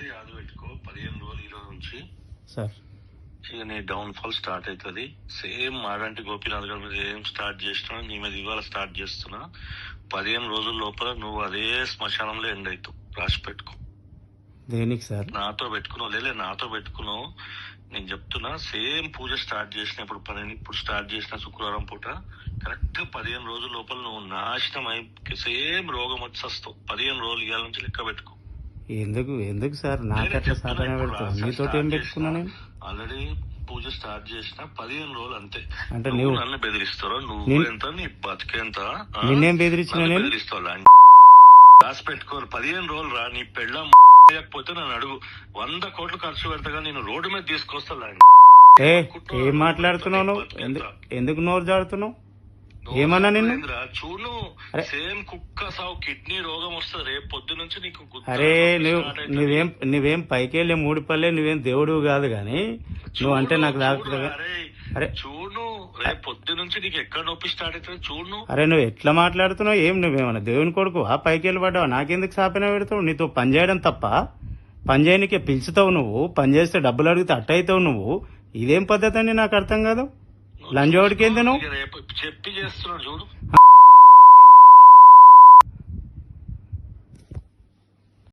ఒకటి యాద పెట్టుకో పదిహేను రోజులు ఈ రోజు నుంచి. సార్. ఇక నీ డౌన్ ఫాల్ స్టార్ట్ అవుతుంది సేమ్ మాడంటి గోపీనాథ్ గారి మీద ఏం స్టార్ట్ చేసినా నీ మీద ఇవాళ స్టార్ట్ చేస్తున్నా. పదిహేను రోజుల లోపల నువ్వు అదే శ్మశానంలో ఎండ్ అవుతావు రాసి పెట్టుకో. దేనికి సార్? నాతో పెట్టుకున్నావు. లేలే నాతో పెట్టుకున్నావు. నేను చెప్తున్నా సేమ్ పూజ స్టార్ట్ చేసిన ఇప్పుడు పని ఇప్పుడు స్టార్ట్ చేసిన శుక్రవారం పూట కరెక్ట్గా పదిహేను రోజుల లోపల నువ్వు నాశనం అయి సేమ్ రోగం వచ్చి వస్తావు పదిహేను రోజులు ఇవాళ నుంచి లెక్క పెట్టుకో. ఎందుకు ఎందుకు సార్? నాకు అట్లా సాధన పెడతావు నీతోటి ఏం పెట్టుకున్నా నేను? ఆల్రెడీ పూజ స్టార్ట్ చేసిన పదిహేను రోజులు అంతే. అంటే నువ్వు నన్ను బెదిరిస్తావు? నువ్వు ఎంత? నీ బతికేంత? నిన్నేం బెదిరించిన నేను? బెదిరిస్తావు? రాసి పెట్టుకోరు పదిహేను రోజులు రా నీ పెళ్ళం లేకపోతే నన్ను అడుగు. వంద కోట్లు ఖర్చు పెడతాగా నేను రోడ్డు మీద తీసుకొస్తా ఏ ఏం మాట్లాడుతున్నావు ఎందుకు నోరు జాడుతున్నావు ఏమన్నా నిన్ను? చూడు. సేమ్ కుక్క సావు కిడ్నీ రోగం వస్తుంది. రేపు పొద్దు నుంచి నీకు అరే నువ్వు. నువ్వేం నువ్వేం పైకి వెళ్ళే మూడు పల్లె నువ్వేం దేవుడు కాదు కానీ నువ్వు అంటే నాకు తాకుతుంది అరే చూడు రేపు పొద్దు నుంచి నీకు ఎక్కడ నొప్పి స్టార్ట్ అవుతుంది చూడు. అరే నువ్వు ఎట్లా మాట్లాడుతున్నావు? ఏం నువ్వేమన్నా దేవుని కొడుకు? ఆ పైకి వెళ్ళి పడ్డావు? నాకెందుకు సాపన పెడతావు? నీతో పని చేయడం తప్ప. పని చేయనికే పిలుచుతావు నువ్వు. పని చేస్తే డబ్బులు అడిగితే అట్ట అవుతావు నువ్వు. ఇదేం పద్ధతి అని నాకు అర్థం కాదు? లంజోడికి రేపు చెప్పి చేస్తున్నాడు చూడు.